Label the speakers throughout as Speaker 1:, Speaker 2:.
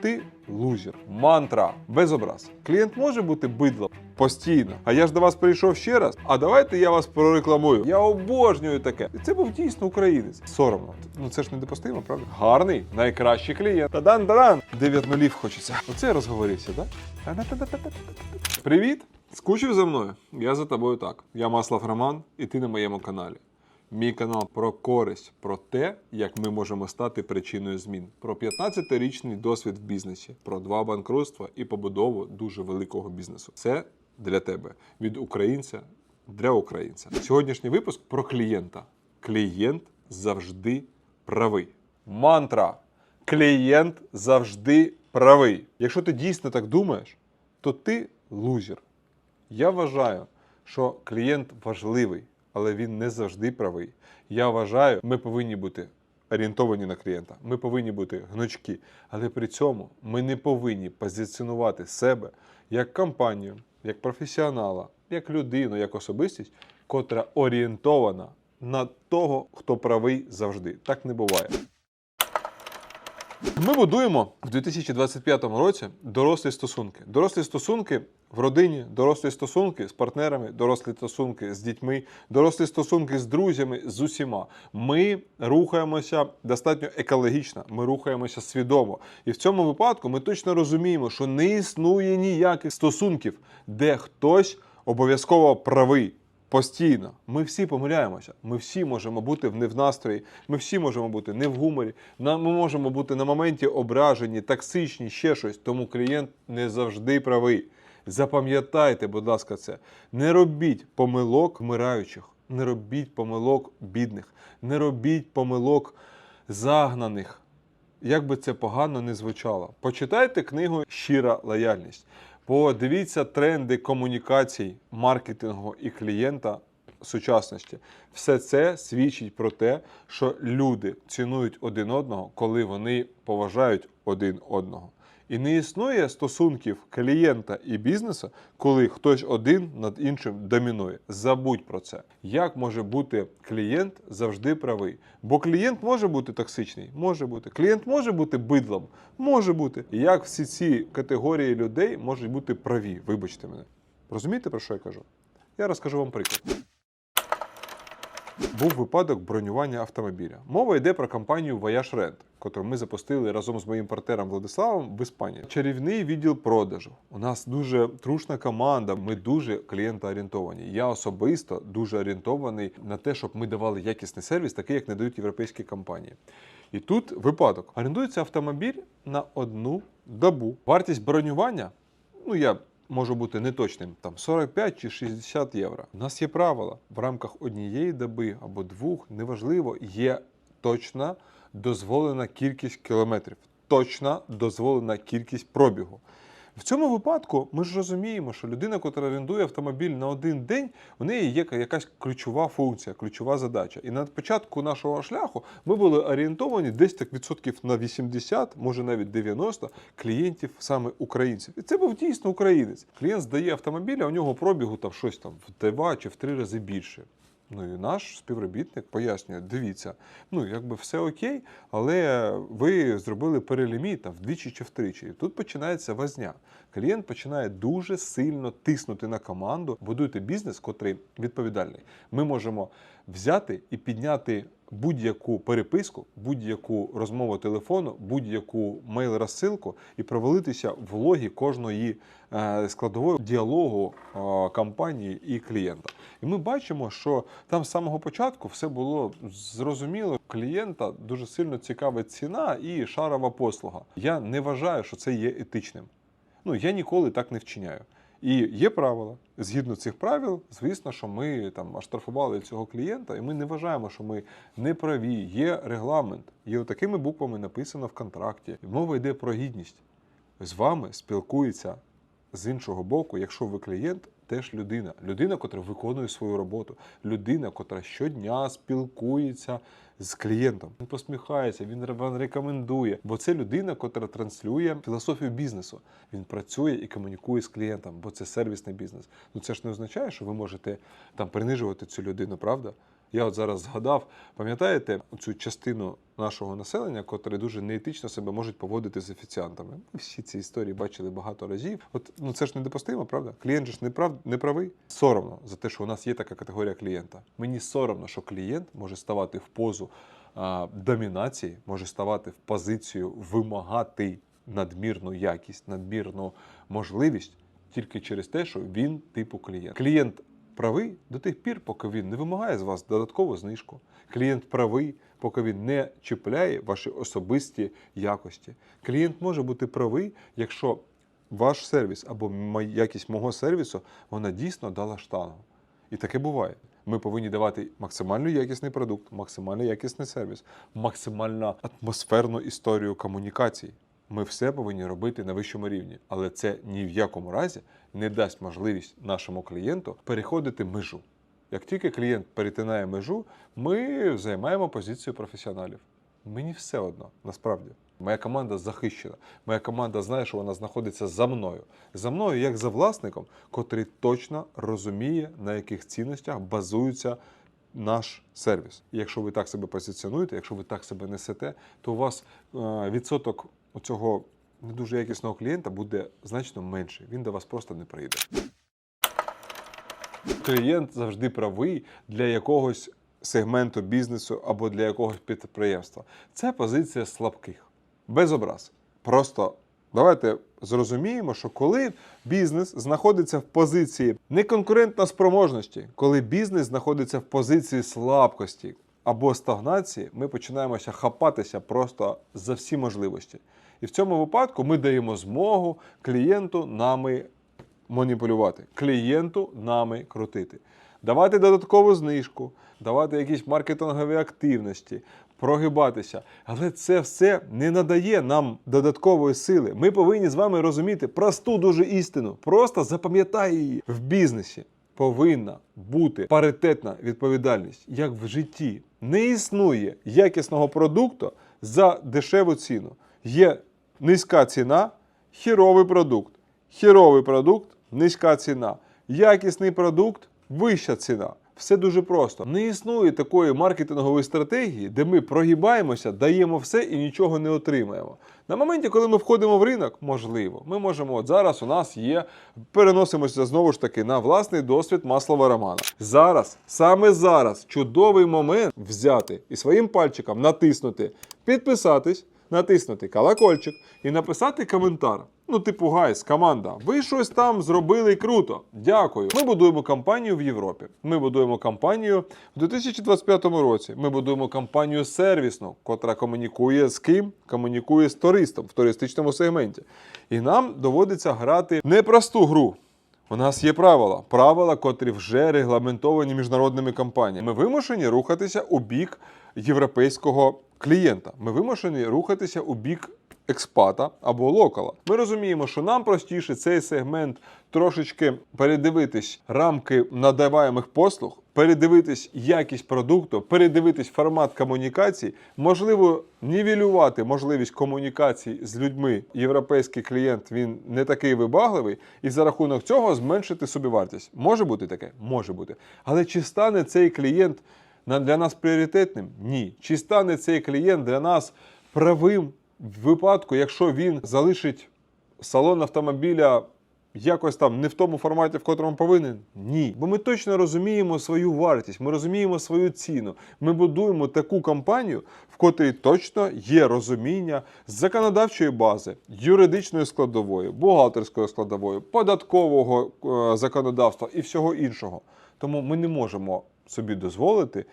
Speaker 1: Ти лузер. Мантра. Без образ. Клієнт може бути бидлом постійно. А я ж до вас прийшов ще раз. А давайте я вас прорекламую. Я обожнюю таке. І це був дійсно українець. Соромно. Ну це ж недопустимо, правда? Гарний, найкращий клієнт. Тадан тадан. Дев'ять нулів хочеться. Оце я розговорився, так? Привіт! Скучив за мною? Я за тобою так. Я Маслав Роман, і ти на моєму каналі. Мій канал про користь, про те, як ми можемо стати причиною змін, про 15-річний досвід в бізнесі, про два банкрутства і побудову дуже великого бізнесу. Це для тебе від українця для українця. Сьогоднішній випуск про клієнта. Клієнт завжди правий. Мантра. Клієнт завжди правий. Якщо ти дійсно так думаєш, то ти лузер. Я вважаю, що клієнт важливий, але він не завжди правий. Я вважаю, ми повинні бути орієнтовані на клієнта. Ми повинні бути гнучки, але при цьому ми не повинні позиціонувати себе як компанію, як професіонала, як людину, як особистість, котра орієнтована на того, хто правий завжди. Так не буває. Ми будуємо в 2025 році дорослі стосунки. Дорослі стосунки в родині, дорослі стосунки з партнерами, дорослі стосунки з дітьми, дорослі стосунки з друзями, з усіма. Ми рухаємося достатньо екологічно, ми рухаємося свідомо. І в цьому випадку ми точно розуміємо, що не існує ніяких стосунків, де хтось обов'язково правий. Постійно. Ми всі помиляємося. Ми всі можемо бути не в настрої, ми всі можемо бути не в гуморі. Ми можемо бути на моменті ображені, токсичні, ще щось. Тому клієнт не завжди правий. Запам'ятайте, будь ласка, це. Не робіть помилок вмираючих, не робіть помилок бідних, не робіть помилок загнаних. Як би це погано не звучало, почитайте книгу Щира лояльність. Подивіться тренди комунікацій, маркетингу і клієнта сучасності. Все це свідчить про те, що люди цінують один одного, коли вони поважають один одного. І не існує стосунків клієнта і бізнесу, коли хтось один над іншим домінує. Забудь про це. Як може бути клієнт завжди правий? Бо клієнт може бути токсичний, може бути. Клієнт може бути бидлом, може бути. Як всі ці категорії людей можуть бути праві? Вибачте мене. Розумієте, про що я кажу? Я розкажу вам приклад. Був випадок бронювання автомобіля. Мова йде про компанію Voyage Rent, яку ми запустили разом з моїм партнером Владиславом в Іспанії. Чарівний відділ продажу. У нас дуже трушна команда. Ми дуже клієнтоорієнтовані. Я особисто дуже орієнтований на те, щоб ми давали якісний сервіс, такий як не дають європейські компанії. І тут випадок: орендується автомобіль на одну добу. Вартість бронювання, ну я можу бути неточним, там 45 чи 60 євро. У нас є правила в рамках однієї доби або двох, неважливо, є точна дозволена кількість кілометрів, точна дозволена кількість пробігу. В цьому випадку ми ж розуміємо, що людина, яка орендує автомобіль на один день, у неї є якась ключова функція, ключова задача. І на початку нашого шляху ми були орієнтовані десь так відсотків на 80, може навіть 90 клієнтів саме українців. І це був дійсно українець. Клієнт здає автомобіль, а у нього пробігу там щось там в два чи в три рази більше. Ну і наш співробітник пояснює: дивіться, ну якби все окей, але ви зробили переліміт там вдвічі чи втричі. І тут починається возня. Клієнт починає дуже сильно тиснути на команду. Будуйте бізнес, котрий відповідальний. Ми можемо взяти і підняти будь-яку переписку, будь-яку розмову телефону, будь-яку мейл-розсилку і провалитися в логі кожної е, складової діалогу е, компанії і клієнта. І ми бачимо, що там з самого початку все було зрозуміло. Клієнта дуже сильно цікавить ціна і шарова послуга. Я не вважаю, що це є етичним. Ну я ніколи так не вчиняю. І є правила. Згідно цих правил, звісно, що ми там оштрафували цього клієнта, і ми не вважаємо, що ми не праві. Є регламент, є такими буквами написано в контракті. Мова йде про гідність. З вами спілкується з іншого боку, якщо ви клієнт, теж людина. Людина, котра виконує свою роботу, людина, котра щодня спілкується з клієнтом. Він посміхається, він рекомендує, бо це людина, котра транслює філософію бізнесу. Він працює і комунікує з клієнтом, бо це сервісний бізнес. Ну це ж не означає, що ви можете там принижувати цю людину, правда? Я от зараз згадав, пам'ятаєте цю частину нашого населення, котре дуже неетично себе можуть поводити з офіціантами. Ми всі ці історії бачили багато разів. От ну це ж недопустимо, правда? Клієнт же ж не прав не правий. Соромно за те, що у нас є така категорія клієнта. Мені соромно, що клієнт може ставати в позу а, домінації, може ставати в позицію вимагати надмірну якість, надмірну можливість тільки через те, що він типу клієнт. Клієнт правий до тих пір, поки він не вимагає з вас додаткову знижку. Клієнт правий, поки він не чіпляє ваші особисті якості. Клієнт може бути правий, якщо ваш сервіс або якість мого сервісу вона дійсно дала штангу. І таке буває. Ми повинні давати максимально якісний продукт, максимально якісний сервіс, максимально атмосферну історію комунікацій. Ми все повинні робити на вищому рівні, але це ні в якому разі не дасть можливість нашому клієнту переходити межу. Як тільки клієнт перетинає межу, ми займаємо позицію професіоналів. Мені все одно, насправді. Моя команда захищена. Моя команда знає, що вона знаходиться за мною. За мною, як за власником, котрий точно розуміє, на яких цінностях базується наш сервіс. І якщо ви так себе позиціонуєте, якщо ви так себе несете, то у вас е, відсоток цього не дуже якісного клієнта буде значно менший. Він до вас просто не прийде. Клієнт завжди правий для якогось сегменту бізнесу або для якогось підприємства. Це позиція слабких. Без образ. Просто давайте зрозуміємо, що коли бізнес знаходиться в позиції неконкурентно спроможності, коли бізнес знаходиться в позиції слабкості або стагнації, ми починаємося хапатися просто за всі можливості. І в цьому випадку ми даємо змогу клієнту нами маніпулювати, клієнту нами крутити, давати додаткову знижку, давати якісь маркетингові активності, прогибатися. Але це все не надає нам додаткової сили. Ми повинні з вами розуміти просту дуже істину. Просто запам'ятай її в бізнесі. Повинна бути паритетна відповідальність, як в житті. Не існує якісного продукту за дешеву ціну. Є низька ціна, хіровий продукт. Хіровий продукт, низька ціна. Якісний продукт, вища ціна. Все дуже просто. Не існує такої маркетингової стратегії, де ми прогибаємося, даємо все і нічого не отримаємо. На моменті, коли ми входимо в ринок, можливо, ми можемо от зараз у нас є, переносимося знову ж таки на власний досвід маслова романа. Зараз, саме зараз, чудовий момент взяти і своїм пальчиком натиснути, підписатись, натиснути колокольчик і написати коментар. Ну, типу, гайс, команда, ви щось там зробили круто. Дякую. Ми будуємо кампанію в Європі. Ми будуємо кампанію в 2025 році. Ми будуємо кампанію сервісну, котра комунікує з ким? Комунікує з туристом в туристичному сегменті. І нам доводиться грати непросту гру. У нас є правила, правила, котрі вже регламентовані міжнародними компаніями. Ми вимушені рухатися у бік європейського клієнта. Ми вимушені рухатися у бік експата або локала. Ми розуміємо, що нам простіше цей сегмент трошечки передивитись рамки надаваємих послуг, передивитись якість продукту, передивитись формат комунікацій, можливо, нівелювати можливість комунікацій з людьми. Європейський клієнт він не такий вибагливий, і за рахунок цього зменшити собівартість. Може бути таке? Може бути. Але чи стане цей клієнт для нас пріоритетним? Ні. Чи стане цей клієнт для нас правим в випадку, якщо він залишить салон автомобіля якось там не в тому форматі, в котрому повинен? Ні. Бо ми точно розуміємо свою вартість, ми розуміємо свою ціну. Ми будуємо таку компанію, в котрій точно є розуміння законодавчої бази, юридичної складової, бухгалтерської складової, податкового е, законодавства і всього іншого. Тому ми не можемо собі дозволити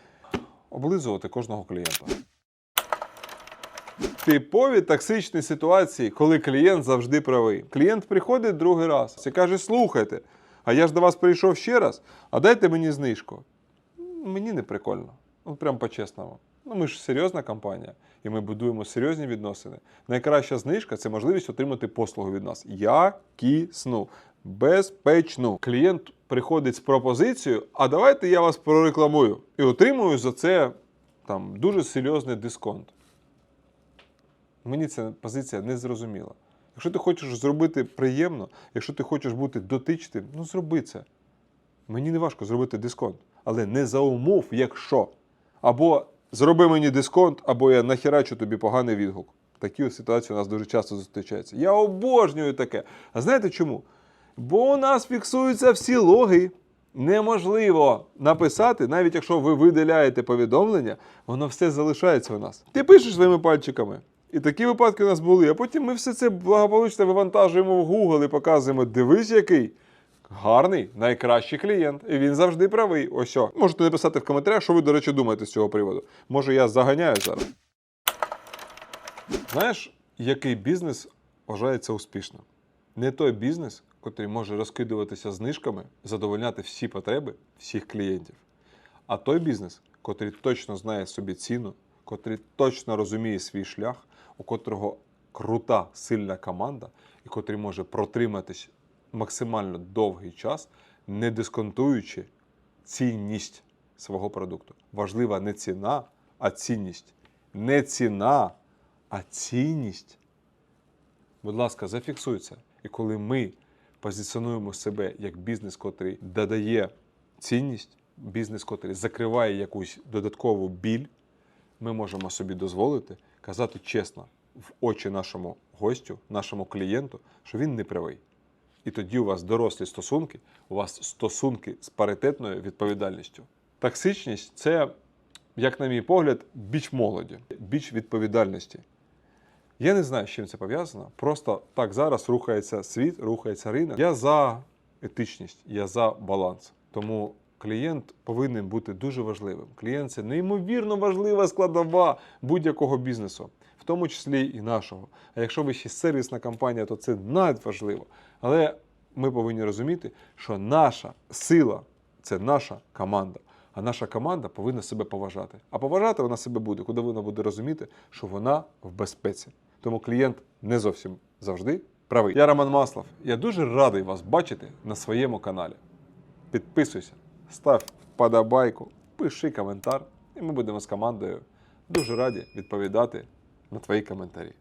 Speaker 1: облизувати кожного клієнта. Типові токсичні ситуації, коли клієнт завжди правий. Клієнт приходить другий раз і каже: слухайте, а я ж до вас прийшов ще раз, а дайте мені знижку. Мені не прикольно. Ну, прям по-чесному. Ну, ми ж серйозна компанія, і ми будуємо серйозні відносини. Найкраща знижка це можливість отримати послугу від нас. Якісну, безпечну. Клієнт приходить з пропозицією, а давайте я вас прорекламую. І отримую за це там дуже серйозний дисконт. Мені ця позиція не зрозуміла. Якщо ти хочеш зробити приємно, якщо ти хочеш бути дотичним, ну зроби це. Мені не важко зробити дисконт. але не за умов, якщо. Або зроби мені дисконт, або я нахерачу тобі поганий відгук. Такі ситуації у нас дуже часто зустрічаються. Я обожнюю таке. А знаєте чому? Бо у нас фіксуються всі логи. Неможливо написати, навіть якщо ви видаляєте повідомлення, воно все залишається у нас. Ти пишеш своїми пальчиками. І такі випадки у нас були. А потім ми все це благополучно вивантажуємо в Google і показуємо, дивись, який гарний, найкращий клієнт. І він завжди правий. Ось. що. Можете написати в коментарях, що ви, до речі, думаєте з цього приводу. Може, я заганяю зараз. Знаєш, який бізнес вважається успішним? Не той бізнес, який може розкидуватися знижками, задовольняти всі потреби всіх клієнтів, а той бізнес, який точно знає собі ціну, котрий точно розуміє свій шлях, у котрого крута, сильна команда, і котрий може протриматись максимально довгий час, не дисконтуючи цінність свого продукту. Важлива не ціна, а цінність. Не ціна, а цінність. Будь ласка, зафіксуй це. І коли ми позиціонуємо себе як бізнес, котрий додає цінність, бізнес, котрий закриває якусь додаткову біль, ми можемо собі дозволити казати чесно в очі нашому гостю, нашому клієнту, що він не правий. І тоді у вас дорослі стосунки, у вас стосунки з паритетною відповідальністю. Токсичність це, як на мій погляд, біч молоді, біч відповідальності. Я не знаю, з чим це пов'язано. Просто так зараз рухається світ, рухається ринок. Я за етичність, я за баланс. Тому клієнт повинен бути дуже важливим. Клієнт це неймовірно важлива складова будь-якого бізнесу, в тому числі і нашого. А якщо ви ще сервісна компанія, то це надважливо. Але ми повинні розуміти, що наша сила це наша команда. А наша команда повинна себе поважати. А поважати вона себе буде, куди вона буде розуміти, що вона в безпеці. Тому клієнт не зовсім завжди правий. Я Роман Маслов. Я дуже радий вас бачити на своєму каналі. Підписуйся, став вподобайку, пиши коментар, і ми будемо з командою дуже раді відповідати на твої коментарі.